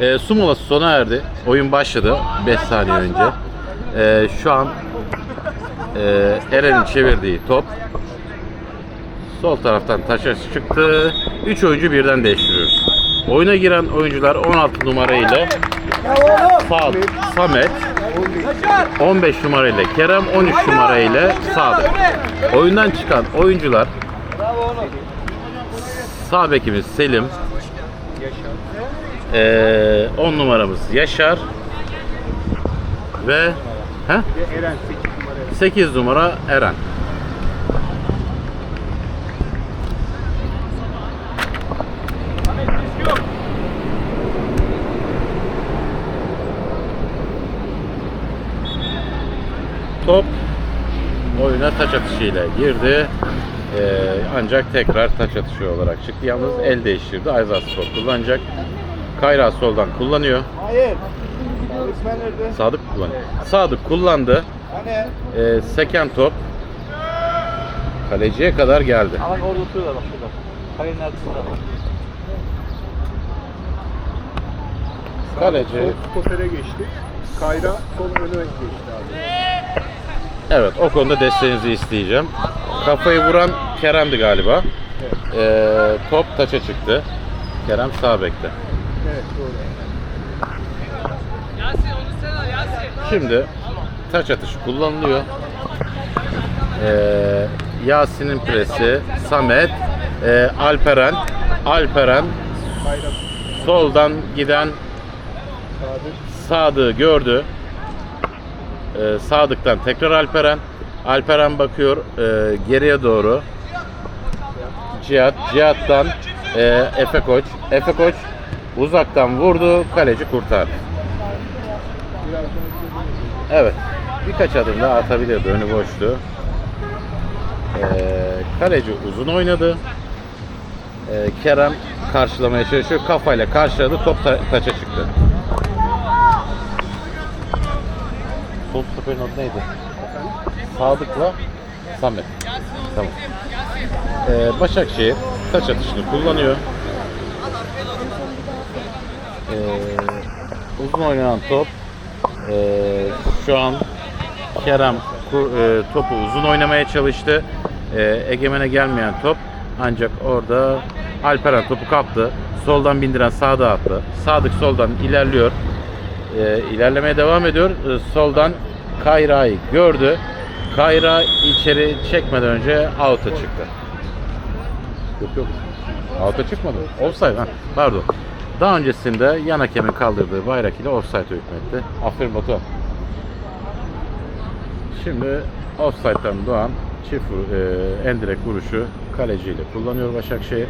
E, su molası sona erdi. Oyun başladı 5 saniye önce. E, şu an e, Eren'in çevirdiği top sol taraftan taşa çıktı. 3 oyuncu birden değiştiriyoruz. Oyuna giren oyuncular 16 numara ile Saad, Samet, 15 numara ile Kerem, 13 numara ile Sadık. Oyundan çıkan oyuncular sağ bekimiz Selim, ee, 10 numaramız Yaşar ve he? Eren 8 numara. 8 numara Eren. Top oyuna taç atışıyla girdi. Ee, ancak tekrar taç atışı olarak çıktı. Yalnız el değiştirdi. Ayzat Spor kullanacak. Kayra soldan kullanıyor. Hayır. Nerede? Sadık kullanıyor. Sadık kullandı. Hani? Ee, seken top kaleciye kadar geldi. Ama orada oturuyorlar bak şurada. Kalenin arkasında. Kaleci Sol stopere geçti. Kayra sol öne geçti abi. evet o konuda desteğinizi isteyeceğim. Kafayı vuran Kerem'di galiba. Ee, top taça çıktı. Kerem sağ bekte. Evet doğru. Şimdi taç atışı kullanılıyor. Ee, Yasin'in presi, Samet, e, Alperen, Alperen soldan giden Sadık. Sadık'ı gördü. Ee, Sadık'tan tekrar Alperen. Alperen bakıyor e, geriye doğru. Cihat, Cihat'tan e, Efe Koç. Efe Koç uzaktan vurdu, kaleci kurtardı. Evet, birkaç adım daha atabilirdi, önü boştu. Ee, kaleci uzun oynadı. Ee, Kerem karşılamaya çalışıyor, kafayla karşıladı, top ta- taça çıktı. Sol stoperin adı neydi? Sadık'la Samet. Tamam. Ee, Başakşehir taç atışını kullanıyor. Ee, uzun oynanan top. Ee, şu an Kerem e, topu uzun oynamaya çalıştı. Ee, Egemen'e gelmeyen top. Ancak orada Alperen topu kaptı. Soldan bindiren Sadık'a attı. Sadık soldan ilerliyor. Ee, ilerlemeye devam ediyor. Ee, soldan Kayra'yı gördü. Kayra içeri çekmeden önce out'a çıktı. Yok yok. Out'a çıkmadı. Offside. Ha, pardon. Daha öncesinde yan hakemin kaldırdığı bayrak ile offside hükmetti. Aferin Batu. Şimdi offside'dan doğan çift e, endirek vuruşu kaleciyle kullanıyor Başakşehir.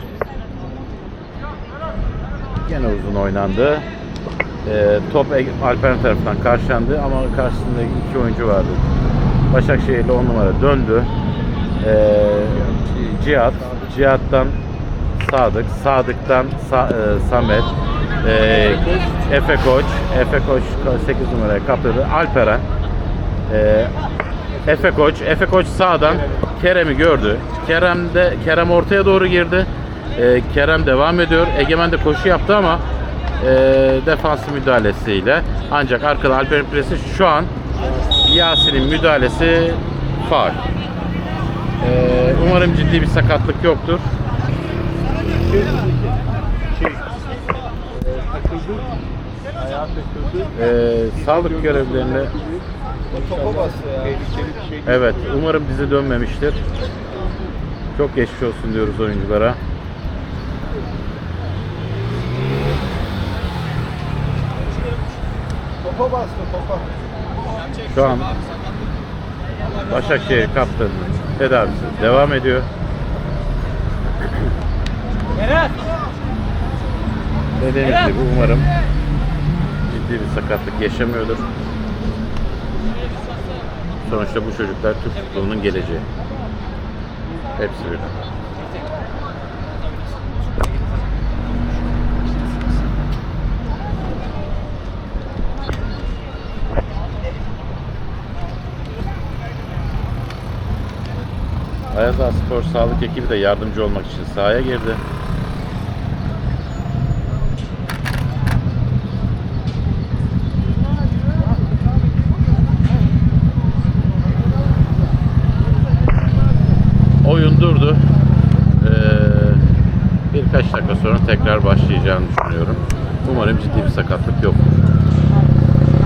Gene uzun oynandı. E, top Alperen tarafından karşılandı ama karşısında iki oyuncu vardı. Başakşehir'le 10 numara döndü. E, Cihat, Cihat'tan Sadık, Sadık'tan Sa- e, Samet, e, Efe Koç, Efe Koç 8 numaraya kaptırdı. Alperen, e, Efe Koç, Efe Koç sağdan Kerem'i gördü. Kerem de Kerem ortaya doğru girdi. E, Kerem devam ediyor. Egemen de koşu yaptı ama e, defans müdahalesiyle ancak arkada Alper'in presi şu an Yasin'in müdahalesi faul. E, umarım ciddi bir sakatlık yoktur. Şey, şey e, takıldı. Ayağı takıldı. E, sağlık Topa bastı ya. Şey. evet umarım dizi dönmemiştir. Çok geçmiş olsun diyoruz oyunculara. Topa bastı topa. Şu an Başakşehir kaptanının tedavisi devam ediyor. Dediğimiz gibi umarım ciddi bir sakatlık yaşamıyordur. Sonuçta bu çocuklar Türk futbolunun geleceği. Hepsi birden. Ayaza Spor sağlık ekibi de yardımcı olmak için sahaya girdi. Oyun durdu. Ee, birkaç dakika sonra tekrar başlayacağını düşünüyorum. Umarım ciddi bir sakatlık yok.